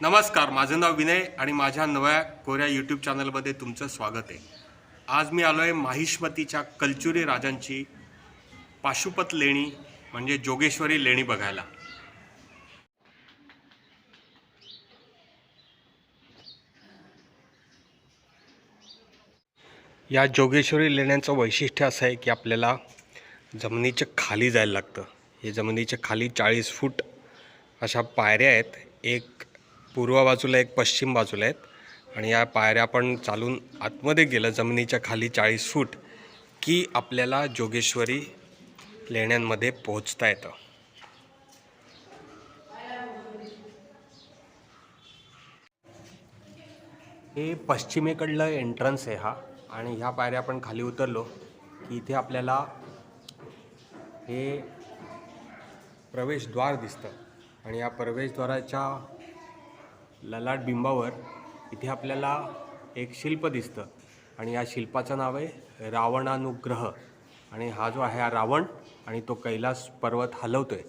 नमस्कार माझं नाव विनय आणि माझ्या नव्या कोऱ्या यूट्यूब चॅनलमध्ये तुमचं स्वागत आहे. आज मी आलो आहे माहिष्मतीच्या कलचुरी राजांची पाशुपत लेणी म्हणजे जोगेश्वरी लेणी बघायला. या जोगेश्वरी लेण्यांचं वैशिष्ट्य असं आहे की आपल्याला जमिनीच्या खाली जायला लागतं. हे जमिनीच्या खाली चाळीस फूट अशा पायऱ्या आहेत. एक पूर्व बाजूला एक पश्चिम बाजूला आहेत. आणि या पायऱ्या आपण चालून आतमध्ये गेलं जमिनीच्या खाली चाळीस फूट की आपल्याला जोगेश्वरी लेण्यांमध्ये पोहोचता येतं. हे पश्चिमेकडलं एंट्रन्स आहे हा. आणि ह्या पायऱ्या आपण खाली उतरलो की इथे आपल्याला हे प्रवेशद्वार दिसतं. आणि या प्रवेशद्वाराच्या ललाट बिंबावर इथे आपल्याला एक शिल्प दिसतं. आणि या शिल्पाचं नाव आहे रावणानुग्रह. आणि हा जो आहे हा रावण आणि तो कैलास पर्वत हलवतो आहे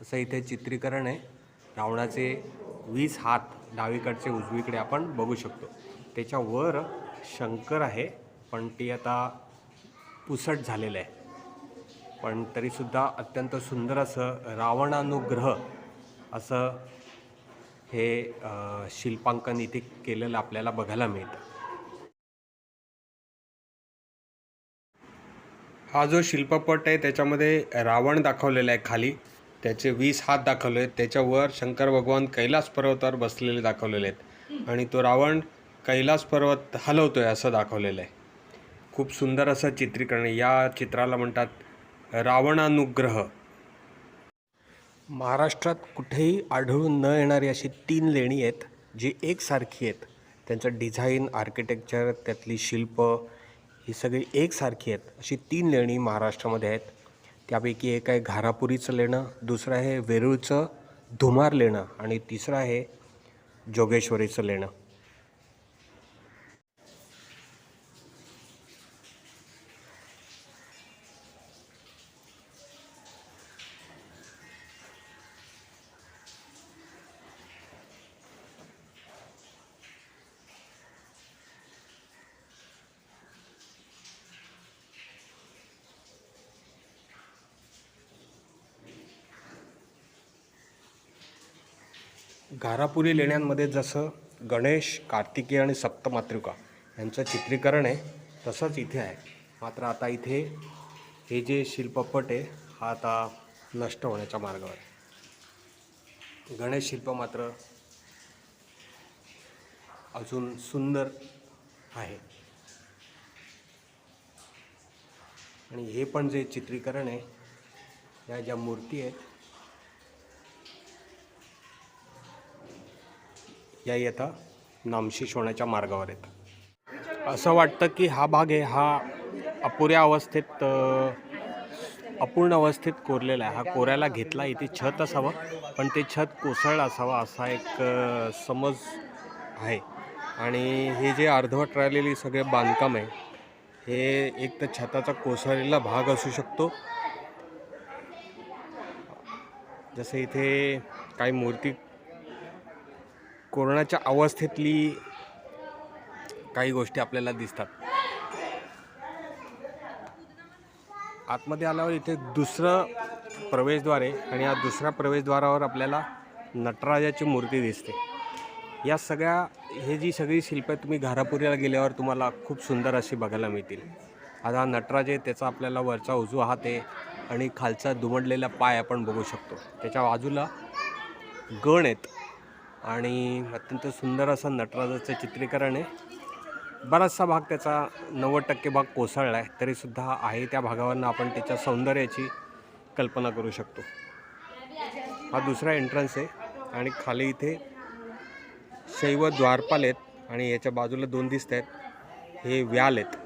असं इथे चित्रीकरण आहे. रावणाचे वीस हात डावीकडचे उजवीकडे आपण बघू शकतो. त्याच्यावर शंकर आहे पण ती आता पुसट झालेलं आहे. पण तरीसुद्धा अत्यंत सुंदर असं रावणानुग्रह असं हे शिल्पांकन इथे केलेलं आपल्याला बघायला मिळतं. हा जो शिल्पपट आहे त्याच्यामध्ये रावण दाखवलेला आहे खाली. त्याचे वीस हात दाखवले आहेत. त्याच्यावर शंकर भगवान कैलास पर्वतावर बसलेले दाखवलेले आहेत. आणि तो रावण कैलास पर्वत हलवतो आहे असं दाखवलेलं आहे. खूप सुंदर असं चित्रीकरण आहे. या चित्राला म्हणतात रावणानुग्रह. महाराष्ट्रात कुठेही आढळून न येणारी अशी तीन लेणी आहेत जी एकसारखी आहेत. त्यांचं डिझाईन आर्किटेक्चर त्यातली शिल्प ही सगळी एकसारखी आहेत. अशी तीन लेणी महाराष्ट्रामध्ये आहेत. त्यापैकी एक आहे घारापुरीचं लेणं दुसरं आहे वेरूळचं धुमार लेणं आणि तिसरं आहे जोगेश्वरीचं लेणं. घारापुरी लेण्यांमध्ये जसं गणेश कार्तिकेय आणि सप्तमातृका यांचं चित्रीकरण आहे तसंच इथे आहे. मात्र आता इथे हे जे शिल्पपट आहे हा आता नष्ट होण्याच्या मार्गावर आहे. गणेश शिल्प मात्र अजून सुंदर आहे. आणि हे पण जे चित्रीकरण आहे या ज्या मूर्ती आहेत याही आता नामशेष होण्याच्या मार्गावर आहेत. असं वाटतं की हा भाग आहे हा अपुऱ्या अवस्थेत अपूर्ण अवस्थेत कोरलेला आहे. हा कोऱ्याला घेतला इथे छत असावं पण ते छत कोसळलं असावं असा एक समज आहे. आणि हे जे अर्धवट राहिलेली सगळे बांधकाम आहे हे एक तर छताचा कोसळलेला भाग असू शकतो. जसे इथे काही मूर्ती कोरोनाच्या अवस्थेतली काही गोष्टी आपल्याला दिसतात. आतमध्ये आल्यावर इथे दुसरं प्रवेशद्वार आहे आणि या दुसऱ्या प्रवेशद्वारावर आपल्याला नटराजाची मूर्ती दिसते. या सगळ्या हे जी सगळी शिल्पं तुम्ही घारापुरीला गेल्यावर तुम्हाला खूप सुंदर अशी बघायला मिळतील. आता हा नटराज आहे त्याचा आपल्याला वरचा उजवा हात आहे आणि खालचा दुमडलेला पाय आपण बघू शकतो. त्याच्या बाजूला गण आहेत. आणि अत्यंत सुंदर असं नटराजाचं चित्रीकरण आहे. बराचसा भाग त्याचा नव्वद टक्के भाग कोसळला आहे तरीसुद्धा आहे त्या भागावरनं आपण त्याच्या सौंदर्याची कल्पना करू शकतो. हा दुसरा एंट्रन्स आहे आणि खाली इथे शैव द्वारपाल आहेत आणि याच्या बाजूला दोन दिसत आहेत. हे व्याल आहेत.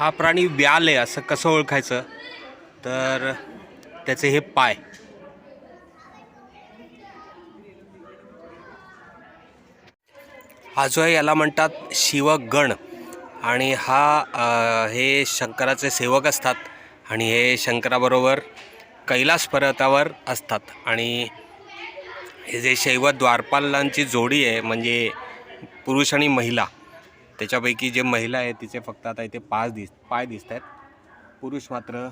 हा प्राणी व्याल आहे असं कसं ओळखायचं? तर त्याचे हे पाय. हा जो आहे याला म्हणतात शिवगण. आणि हा हे शंकराचे सेवक असतात आणि हे शंकराबरोबर कैलास पर्वतावर असतात. आणि हे जे शैव द्वारपालांची जोडी आहे म्हणजे पुरुष आणि महिला त्याच्यापैकी जे महिला आहे तिचे फक्त आता इथे पाच दिस पाय दिसत आहेत पुरुष मात्र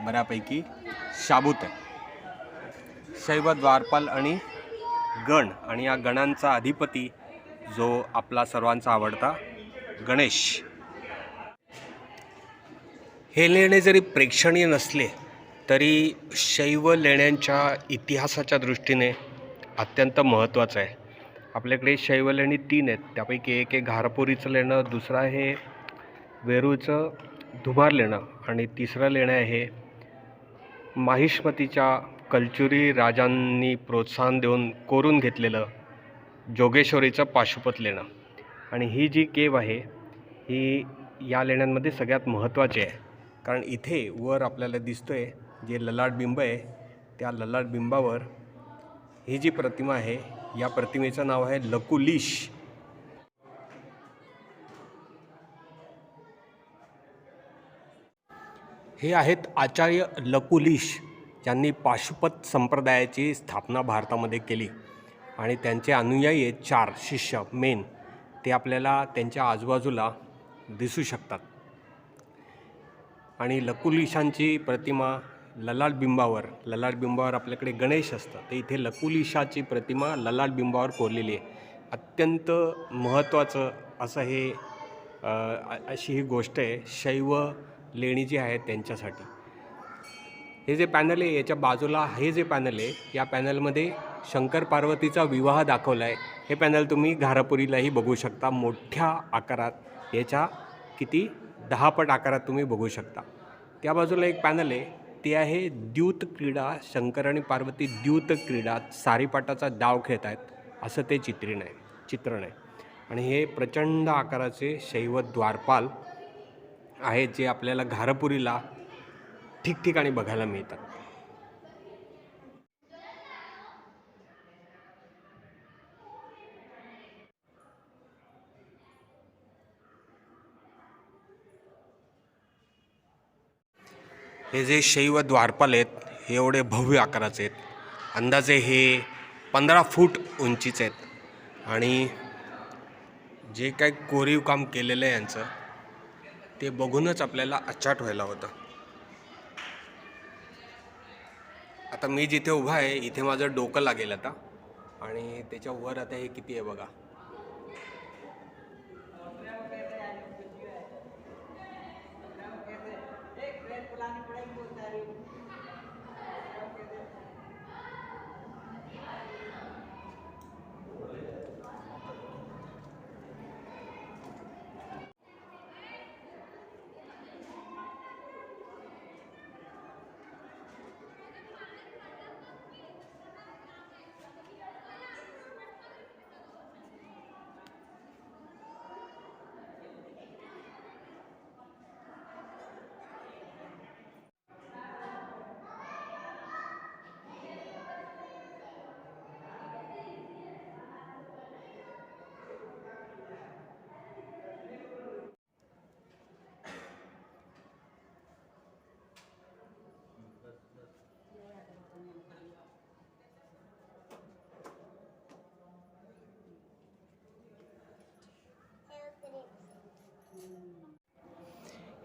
बऱ्यापैकी शाबूत आहे शैव द्वारपाल आणि गण आणि या गणांचा अधिपती जो आपला सर्वांचा आवडता गणेश. हे लेणे जरी प्रेक्षणीय नसले तरी शैव लेण्यांच्या इतिहासाच्या दृष्टीने अत्यंत महत्त्वाचं आहे. आपल्याकडे शैव लेणी तीन आहेत. त्यापैकी एक आहे घारपुरीचं लेणं दुसरं आहे वेरूळचं धुमार लेणं आणि तिसरं लेणं आहे माहिष्मतीच्या कलचुरी राजांनी प्रोत्साहन देऊन कोरून घेतलेलं जोगेश्वरीचं पाशुपत लेणं. आणि ही जी केव आहे ही या लेण्यांमध्ये सगळ्यात महत्त्वाची आहे. कारण इथे वर आपल्याला दिसतो आहे जे ललाट बिंब आहे त्या ललाट बिंबावर ही जी प्रतिमा आहे या प्रतिमेचं नाव आहे लकुलिश हे आहेत आचार्य लकुलिश ज्यांनी पाशुपत संप्रदायाची स्थापना भारतामध्ये केली. आणि त्यांचे अनुयायी आहेत चार शिष्य मेन ते आपल्याला त्यांच्या आजूबाजूला दिसू शकतात. आणि लकुलिशांची प्रतिमा ललाट बिंबावर. ललाट बिंबावर आपल्याकडे गणेश असतं. तर इथे लकुलिशाची प्रतिमा ललाट बिंबावर कोरलेली आहे. अत्यंत महत्त्वाचं असं हे अशी ही गोष्ट आहे. शैव लेणी जी आहे त्यांच्यासाठी. हे जे पॅनल आहे याच्या बाजूला हे जे पॅनल आहे या पॅनलमध्ये शंकर पार्वतीचा विवाह दाखवला आहे हे पॅनल तुम्ही घारापुरीलाही बघू शकता. मोठ्या आकारात याच्या किती दहापट आकारात तुम्ही बघू शकता. त्या बाजूला एक पॅनल आहे. ते आहे द्यूत क्रीडा शंकर आणि पार्वती द्यूत क्रीडा सारीपाटाचा डाव खेळत आहेत असं ते चित्रण आहे चित्रण आहे. आणि हे प्रचंड आकाराचे शैव द्वारपाल आहेत जे आपल्याला घारपुरीला ठिकठिकाणी बघायला मिळतात. हे जे शैव द्वारपाल आहेत हे एवढे भव्य आकाराचे आहेत. अंदाजे हे पंधरा फूट उंचीचे आहेत. आणि जे काही कोरीव काम केलेलं आहे यांचं ते बघूनच आपल्याला अचाट व्हायला होतं. आता मी जिथे उभा आहे इथे माझं डोकं लागेल आता. आणि त्याच्या वर आता हे किती आहे बघा.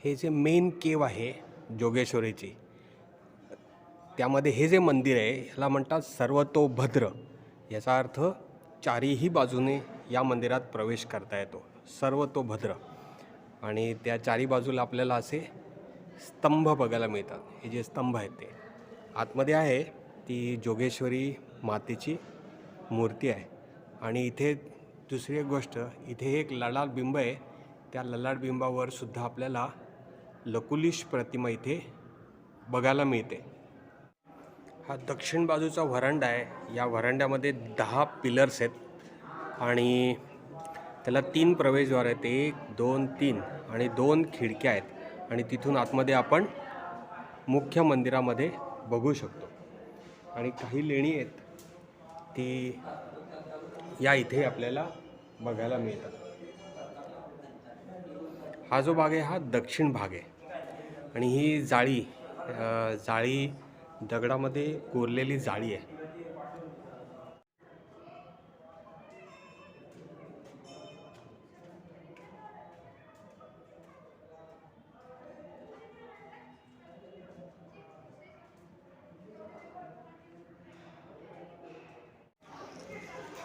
हे जे मेन केव आहे जोगेश्वरीची त्यामध्ये हे जे मंदिर आहे ह्याला म्हणतात सर्वतोभद्र याचा अर्थ चारीही बाजूने या मंदिरात प्रवेश करता येतो. सर्वतोभद्र आणि त्या चारी बाजूला आपल्याला असे स्तंभ बघायला मिळतात. हे जे स्तंभ आहेत ते. आतमध्ये आहे ती जोगेश्वरी मातेची मूर्ती आहे. आणि इथे दुसरी एक गोष्ट इथे एक ललाट बिंब आहे. त्या ललाट बिंबावर सुद्धा आपल्याला लकुलिश प्रतिमा इथे बघायला मिळते. हा दक्षिण बाजूचा व्हरांडा आहे. या व्हरांड्यामध्ये दहा पिलर्स आहेत. आणि त्याला तीन प्रवेशद्वार आहेत. एक दोन तीन आणि दोन खिडक्या आहेत. आणि तिथून आतमध्ये आपण मुख्य मंदिरामध्ये बघू शकतो. आणि काही लेणी आहेत. ती या इथे आपल्याला बघायला मिळतात. हा जो भाग आहे हा दक्षिण भाग आहे. आणि ही जाळी जाळी दगडामध्ये कोरलेली जाळी आहे.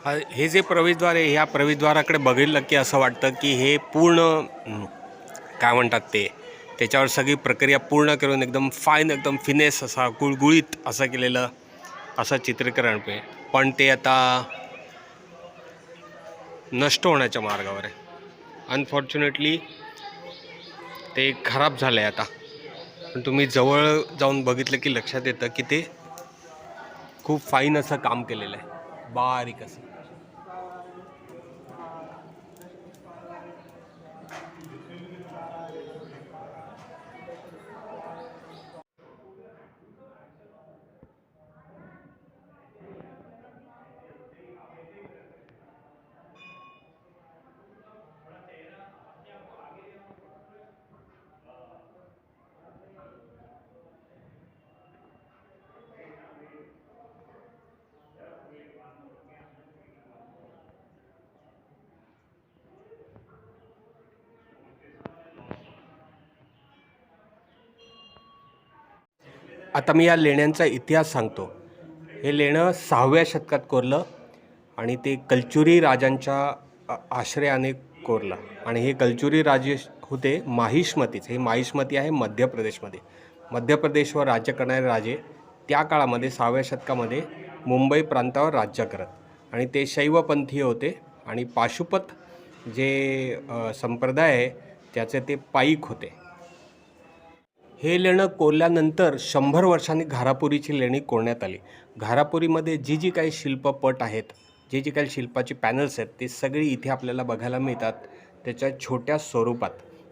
हे जे प्रवेशद्वार आहे ह्या प्रवेशद्वाराकडे बघितलं की असं वाटतं की हे पूर्ण काय म्हणतात ते त्याच्यावर सगळी प्रक्रिया पूर्ण करून एकदम फाईन एकदम फिनेस असा गुळगुळीत असं केलेलं असं चित्रीकरण पे पण ते आता नष्ट होण्याच्या मार्गावर आहे. अनफॉर्च्युनेटली ते खराब झालं आहे आता. पण तुम्ही जवळ जाऊन बघितलं की लक्षात येतं की ते खूप फाईन असं काम केलेलं आहे. बारीक असं. आता मी या लेण्यांचा इतिहास सांगतो. हे लेणं सहाव्या शतकात कोरलं आणि ते कलचुरी राजांच्या आश्रयाने कोरलं. आणि हे कलचुरी राजे होते माहिष्मतीच. हे माहिष्मती आहे मध्य प्रदेशमध्ये मध्य प्रदेशवर राज्य करणारे राजे त्या काळामध्ये सहाव्या शतकामध्ये मुंबई प्रांतावर राज्य करत. आणि ते शैवपंथीय होते आणि पाशुपत जे संप्रदाय आहे त्याचे ते पाईक होते. हे लेणं कोरल्यानंतर शंभर वर्षांनी घारापुरीची लेणी कोरण्यात आली. घारापुरीमध्ये जी जी काही शिल्पपट आहेत जे जी काही शिल्पाची पॅनल्स आहेत ते सगळी इथे आपल्याला बघायला मिळतात त्याच्या छोट्या स्वरूपात.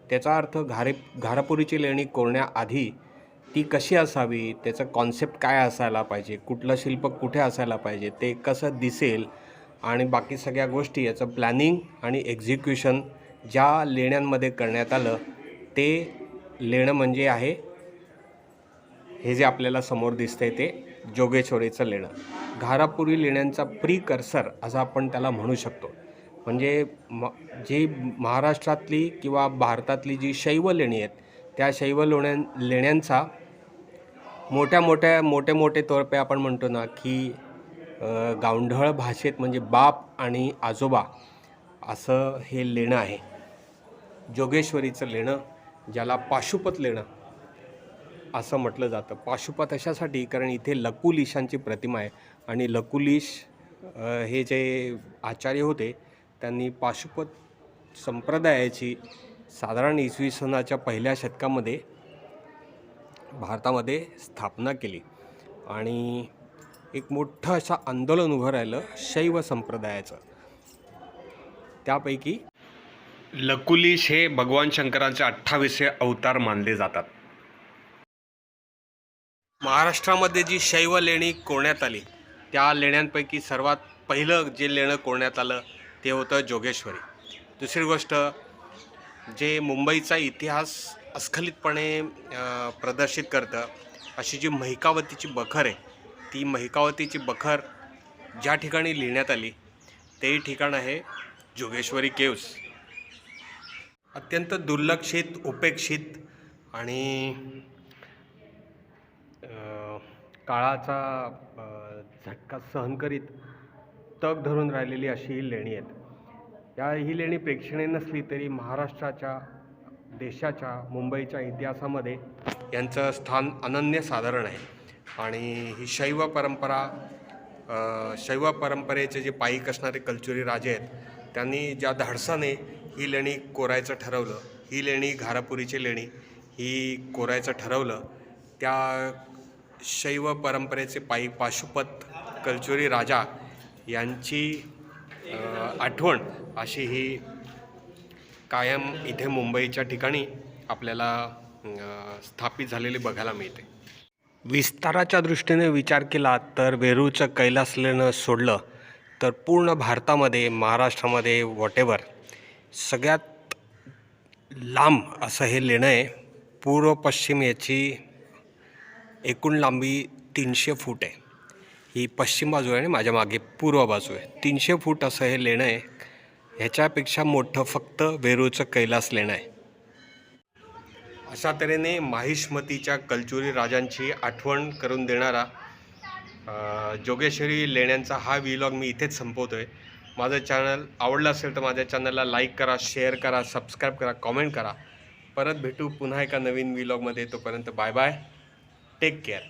त्याचा अर्थ घारे घारापुरीची लेणी कोरण्याआधी ती कशी असावी त्याचं कॉन्सेप्ट काय असायला पाहिजे कुठलं शिल्प कुठे असायला पाहिजे ते कसं दिसेल आणि बाकी सगळ्या गोष्टी याचं प्लॅनिंग आणि एक्झिक्युशन ज्या लेण्यांमध्ये करण्यात आलं ते लेणं म्हणजे आहे हे जे आपल्याला समोर दिसतंय ते जोगेश्वरीचं लेणं घारापुरी लेण्यांचा प्रिकर्सर असं आपण त्याला म्हणू शकतो. म्हणजे म जी महाराष्ट्रातली किंवा भारतातली जी शैव लेणी आहेत त्या शैव लोण्या लेण्यांचा मोठ्या मोठ्या मोठे मोठे तोरपे आपण म्हणतो ना की गावंढळ भाषेत म्हणजे बाप आणि आजोबा असं हे लेणं आहे. जोगेश्वरीचं लेणं ज्याला पाशुपत लेणं असं म्हटलं जातं. पाशुपत अशासाठी कारण इथे लकुलिशांची प्रतिमा आहे. आणि लकुलिश हे जे आचार्य होते त्यांनी पाशुपत संप्रदायाची साधारण इसवी सनाच्या पहिल्या शतकामध्ये भारतामध्ये स्थापना केली. आणि एक मोठं असं आंदोलन उभं राहिलं शैव संप्रदायाचं. त्यापैकी लकुलिश हे भगवान शंकरांचे अठ्ठावीसशे अवतार मानले जातात. महाराष्ट्रामध्ये जी शैव लेणी कोरण्यात आली त्या लेण्यांपैकी सर्वात पहिलं जे लेणं कोरण्यात आलं ते होतं जोगेश्वरी. दुसरी गोष्ट जे मुंबईचा इतिहास अस्खलितपणे प्रदर्शित करतं अशी जी महिकावतीची बखर आहे ती महिकावतीची बखर ज्या ठिकाणी लिहिण्यात आली तेही ठिकाण आहे जोगेश्वरी केव्स. अत्यंत दुर्लक्षित उपेक्षित आणि काळाचा झटका सहन करीत तग धरून राहिलेली अशी ही लेणी आहेत. या ही लेणी प्रेक्षणीय नसली तरी महाराष्ट्राच्या देशाच्या मुंबईच्या इतिहासामध्ये यांचं स्थान अनन्यसाधारण आहे. आणि ही शैव परंपरा शैव परंपरेचे जे पायीक असणारे कल्चुरी राजे आहेत त्यांनी ज्या धाडसाने ही लेणी कोरायचं ठरवलं ही लेणी घारापुरीची लेणी ही कोरायचं ठरवलं त्या शैव परंपरेचे पायी पाशुपत कलचुरी राजा यांची आठवण अशी ही कायम इथे मुंबईच्या ठिकाणी आपल्याला स्थापित झालेली बघायला मिळते. विस्ताराच्या दृष्टीने विचार केला तर वेरूळचं कैलास लेणं सोडलं तर पूर्ण भारतामध्ये महाराष्ट्रामध्ये वॉटेवर सगळ्यात लांब असं हे लेणं आहे पूर्व पश्चिम याची एकूण लांबी तीनशे फूट आहे. ही पश्चिम बाजू आहे आणि माझ्या मागे पूर्व बाजू आहे. तीनशे फूट असं हे लेणं आहे. ह्याच्यापेक्षा मोठं फक्त वेरूळचं कैलास लेणं आहे. अशा तऱ्हेने माहिष्मतीच्या कलचुरी राजांची आठवण करून देणारा जोगेश्वरी लेण्यांचा हा व्हिलॉग मी इथेच संपवतो आहे माझं चॅनल आवडलं असेल तर माझ्या चॅनलला लाईक करा शेअर करा सबस्क्राईब करा कॉमेंट करा. परत भेटू पुन्हा एका नवीन व्लॉगमध्ये तोपर्यंत बाय बाय टेक केअर